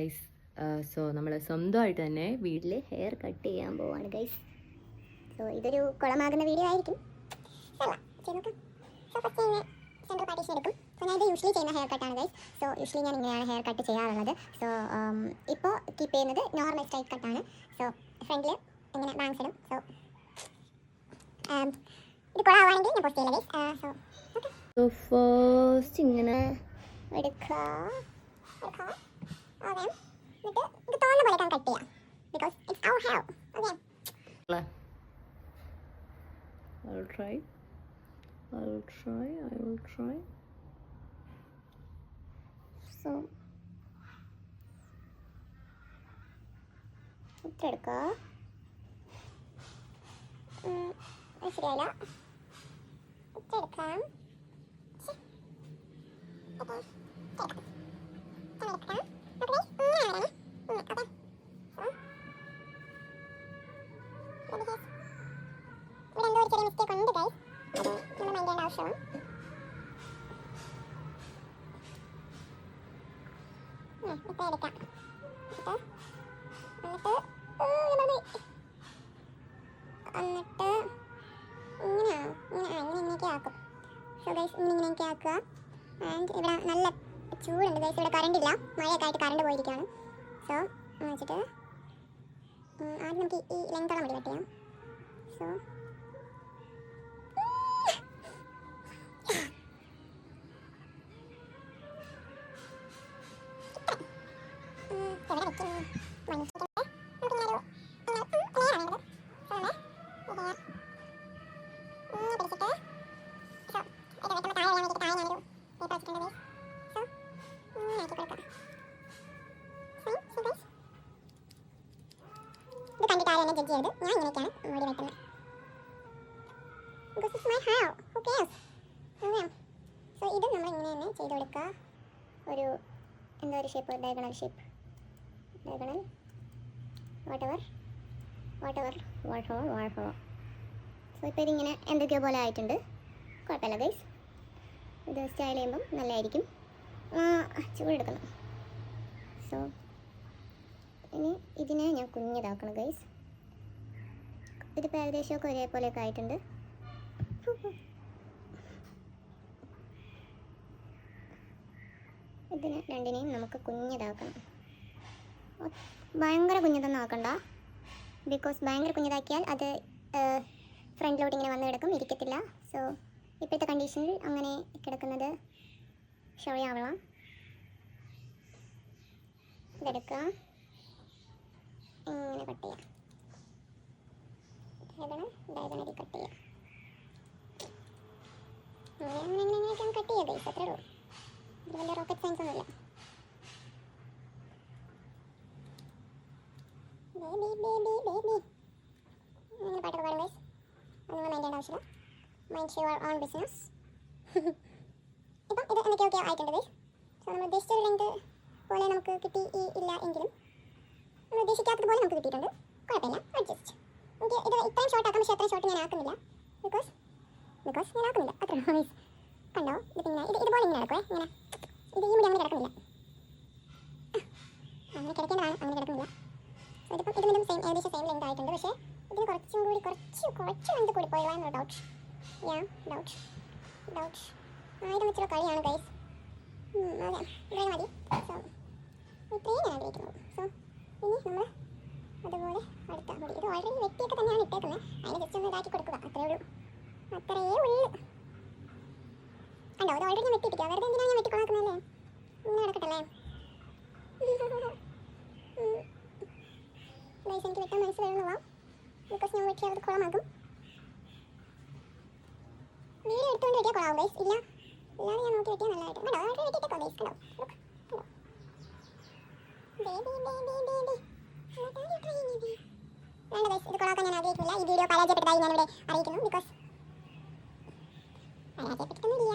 Guys so നമ്മൾ സ്വന്തമായിട്ട് തന്നെ വീട്ടിൽ ഹെയർ കട്ട് ചെയ്യാൻ പോവാണ് ഗൈസ് സോ ഇതൊരു കുളമാകുന്ന വീഡിയോ ആയിരിക്കും. സെൻട്രൽ പാർട്ടീഷൻ എടുക്കും. സോ ഞാൻ ഇത് യൂഷ്വലി ചെയ്യുന്ന ഹെയർ കട്ടാണ് ഗൈസ് സോ യൂഷ്വലി ഞാൻ ഇങ്ങനെയാണ് ഹെയർ കട്ട് ചെയ്യാറുള്ളത്. സോ ഇപ്പോൾ കീപ്പ് ചെയ്യുന്നത് നോർമൽ സ്ട്രൈറ്റ് കട്ടാണ് സോ ഫ്രണ്ടിൽ ഇങ്ങനെ ഇടും. സോ ഇത് കുളമാണെങ്കിൽ ഞാൻ പോസ്റ്റ് ചെയ്യില്ല ഗൈസ് സോ സോ ഫസ്റ്റ് ഇങ്ങനെ എടുക്കാം. എടുക്കുക ഓക്കെ. എന്നിട്ട് ഇത് തോന്നുന്ന പോലെ കട്ട് ചെയ്യാം. Because it's our hair okay I'll try. I'll try. I will try. So ഇത്ര എടുക്കുക ഉം, അത് ശരിയായില്ല. ഇത്ര എടുക്കാം ശ്ശെ. ഓക്കേ, ഇത്ര എടുക്കാം. ഇത്ര എടുക്കാം. നോക്ക് guys, ഇങ്ങനെ വരാനാണ്. ഉം, ഓക്കേ. സോ. Ready, guys? ഇവിടെ ഒരു മിസ്റ്റേക്ക് ഉണ്ട് ഗൈസ് നമ്മൾ ചെയ്യേണ്ട ഇങ്ങനെ ഇങ്ങനെ ആക്കും. സോ ഗൈസ് ഇങ്ങനെ ആക്കുക ആൻഡ് നല്ല ചൂടുണ്ട് ഗൈസ് ഇവിടെ കറണ്ട് ഇല്ല. മഴയൊക്കെ ആയിട്ട് കറണ്ട് പോയിരിക്കുകയാണ് സോ വെച്ചിട്ട് ആദ്യം നമുക്ക് ഈ ലെങ്തോളം മുടി കട്ട് ചെയ്യാം സോ എന്നെ ജഡ്ജ് ചെയ്യരുത്. ഞാൻ ഇങ്ങനെയൊക്കെയാണ് മുടി വെക്കുന്നത് because is my who cares അങ്ങനെ സോ ഇത് നമ്മൾ ഇങ്ങനെ തന്നെ ചെയ്ത് കൊടുക്കുക. ഒരു എന്താ ഒരു shape diagonal shape diagonal whatever whatever Water, water. So ഇപ്പോൾ ഇതിങ്ങനെ എന്തൊക്കെയോ പോലെ ആയിട്ടുണ്ട്. കുഴപ്പമില്ല ഗൈസ് ഇത് സ്റ്റൈൽ ചെയ്യുമ്പം നല്ലതായിരിക്കും. ചൂടെടുക്കണം സോ ഇനി ഇതിനെ ഞാൻ കുഞ്ഞിതാക്കണം ഗൈസ് ഇതിപ്പോൾ ഏകദേശമൊക്കെ ഒരേപോലെയൊക്കെ ആയിട്ടുണ്ട്. ഇതിന് രണ്ടിനെയും നമുക്ക് കുഞ്ഞിതാക്കണം. ഭയങ്കര കുഞ്ഞിതൊന്നും ആക്കണ്ട. ബിക്കോസ് ഭയങ്കര കുഞ്ഞിതാക്കിയാൽ അത് ഫ്രണ്ടിലോട്ട് ഇങ്ങനെ വന്ന് കിടക്കും ഇരിക്കത്തില്ല. സോ ഇപ്പോഴത്തെ കണ്ടീഷനിൽ അങ്ങനെ കിടക്കുന്നത് ഷോയാവണം ഇതെടുക്കുക ഇങ്ങനെ കട്ട് ചെയ്യാം. ഡയഗണൽ ഡയഗണലി കട്ട് ചെയ്യാം അങ്ങനെ അങ്ങനെ അങ്ങനെ അങ്ങനെയൊക്കെ കട്ട് ചെയ്യാം ഗൈസ് അത്രേ ഉള്ളൂ. ഇത് വലിയ റോക്കറ്റ് സയൻസ് ഒന്നുമില്ല. ബേബി ബേബി ബേബി അങ്ങനെ പാട്ടൊക്കെ പാടും ഗൈസ് അത് നിങ്ങൾ മൈൻഡ് ചെയ്യേണ്ട ആവശ്യമില്ല. മൈൻഡ് യുവർ ഓൺ ബിസിനസ് ഇപ്പം ഇത് എന്തൊക്കെ ഓക്കെ ആയിട്ടുണ്ട് ഗൈസ് സോ നമ്മൾ ഉദ്ദേശിച്ച ഒരു ലെങ്ത് പോലെ നമുക്ക് കിട്ടി ഇല്ല എങ്കിലും. നമ്മൾ ഉദ്ദേശിക്കാത്തത് പോലെ നമുക്ക് കിട്ടിയിട്ടുണ്ട്. കുഴപ്പമില്ല. അഡ്ജസ്റ്റ് എനിക്ക് ഇത് ഇത്രയും ഷോർട്ട് ആക്കാൻ പക്ഷേ അത്രയും ഷോർട്ട് ഞാൻ ആക്കുന്നില്ല. ബിക്കോസ് ബിക്കോസ് ഞാൻ ആക്കുന്നില്ല. അത്ര ഗൈസ് കണ്ടോ? ഇത് പിന്നെ ഇത് ഇതുപോലെ ഇങ്ങനെ നടക്കുവേ ഇങ്ങനെ. ഇത് ഈ മുടി അങ്ങനെ കിടക്കുന്നില്ല. അങ്ങനെ കിടക്കേണ്ടതാണ് അങ്ങനെ കിടക്കുന്നില്ല. ഇതിപ്പം ഇതും ഇതും സെയിം ഏകദേശം സെയിം ലെങ്ത് ആയിട്ടുണ്ട്. പക്ഷേ ഇതിന് കുറച്ചും കൂടി കുറച്ച് കുറച്ച് ലെങ്ത് കൂടി പോയോ എന്നൊരു ഡൗട്ട് യാ ഡൗട്ട് ഡൗട്ട് ആയിരം വെച്ചുള്ള കളിയാണ് ഗൈസ് അതെ ഇത്രയും മതി. സോ ഇത്രയും ഞാൻ ആഗ്രഹിക്കുന്നു. സോ ഇനി നമ്മൾ അതുപോലെ അടുത്ത ഇത് ഓൾറെഡി വെട്ടിയൊക്കെ തന്നെയാണ് ഇട്ടേക്കുന്നത്. അതിന് ജസ്റ്റ് ഒന്ന് ഇതാക്കി കൊടുക്കുക. അത്രേ ഉള്ളൂ. അത്രയേ ഉള്ളൂ. കണ്ടോ? അത് ഓൾറെഡി വെട്ടിപ്പിക്കുക വെറുതെ എന്തിനാണ് ഞാൻ വെട്ടിക്കൊണാക്കുന്നല്ലേ ഇങ്ങനെ നടക്കട്ടല്ലേ? ഗൈസ് എനിക്ക് വെട്ടാൻ മനസ്സ് വരുന്നതാ ബിക്കോസ് ഞാൻ വെട്ടി അത് കുളമാകും. വീഡിയോ എടുത്തുകൊണ്ട് വെട്ടിയാൽ കുളമാകും ഗൈസ് ഇല്ല. ഇല്ലാതെ ഞാൻ നോക്കി വെട്ടിയാൽ നല്ലതായിട്ട്. കണ്ടോ? ഓൾറെഡി വെട്ടിയിട്ടേക്കോ കണ്ടോ? കുളമാക്കാൻ ഞാൻ ആഗ്രഹിക്കുന്നില്ല ഈ വീഡിയോ പരാജയപ്പെട്ടതായി ഞാനിവിടെ അറിയിക്കുന്നു. ബിക്കോസ് പരാജയപ്പെട്ടിട്ടൊന്നുമില്ല